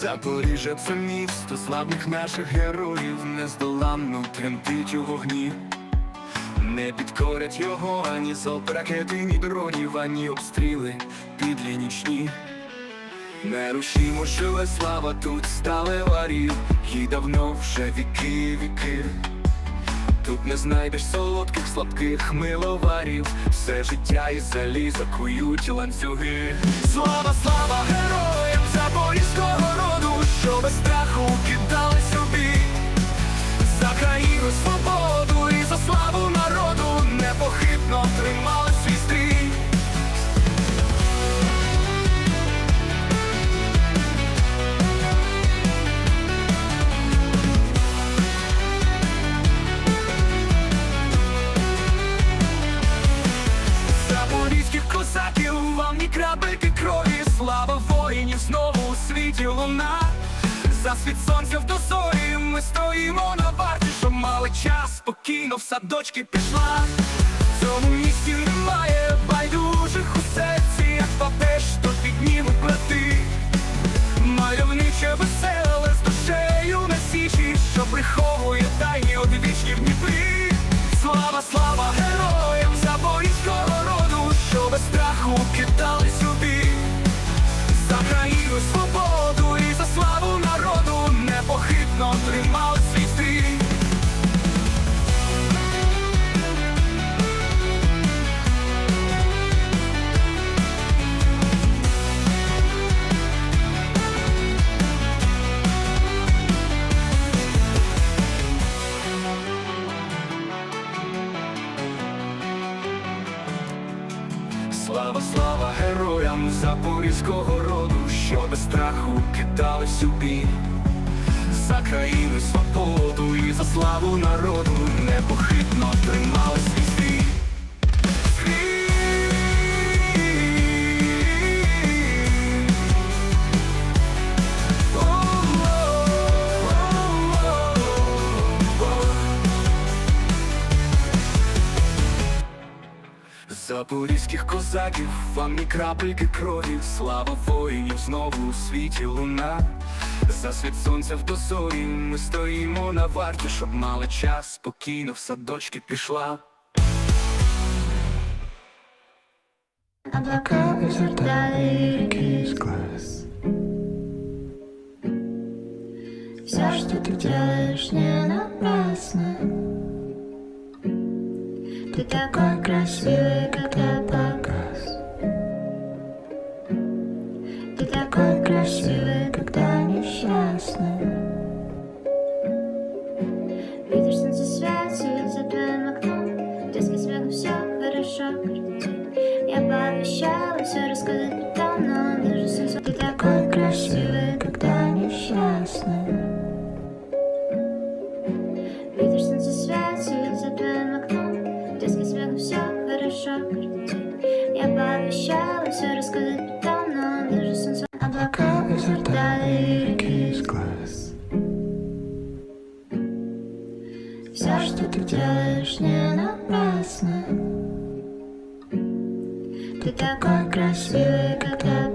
Запоріжжя це місто славних наших героїв, нездоланно тремтить у вогні. Не підкорять його ані залп ракети, ні дронів, ані обстріли підлі нічні. Нерушімо живе слава тут стали варів, їй давно вже віки, віки. Тут не знайдеш солодких, слабких миловарів, все життя і залізо кують ланцюги. Слава, слава героям запорізького світі луна. За світ сонця в дозорі ми стоїмо на варті, що мали час, спокійно в садочки пішла. В цьому місті немає байдужих у серці, як папеж, то піднімуть плати. Мальовниче веселе з душею на січі, що приховує тайні одвічні в Дніпрі. Слава, слава Слава, слава героям запорізького роду, що без страху кидались у бій. За країну свободу і за славу народу непохитно Запорізьких козаків, вам ні крапельки крові, слава воїнів знову у світі луна. За світ сонця в дозорі ми стоїмо на варті, щоб мали час, спокійно в садочки пішла. Облака реки из глаз Все, что ты делаешь, не напрасно Ты такой красивый, когда погас Ты такой красивый, когда несчастный. Видишь, солнце светит за твоим окном. Детский смех, все хорошо. Я пообещала все рассказать Я пообещала все рассказать потом, но даже солнце Облака изрытали реки из глаз Все, что ты делаешь, не напрасно ты такой красивый, когда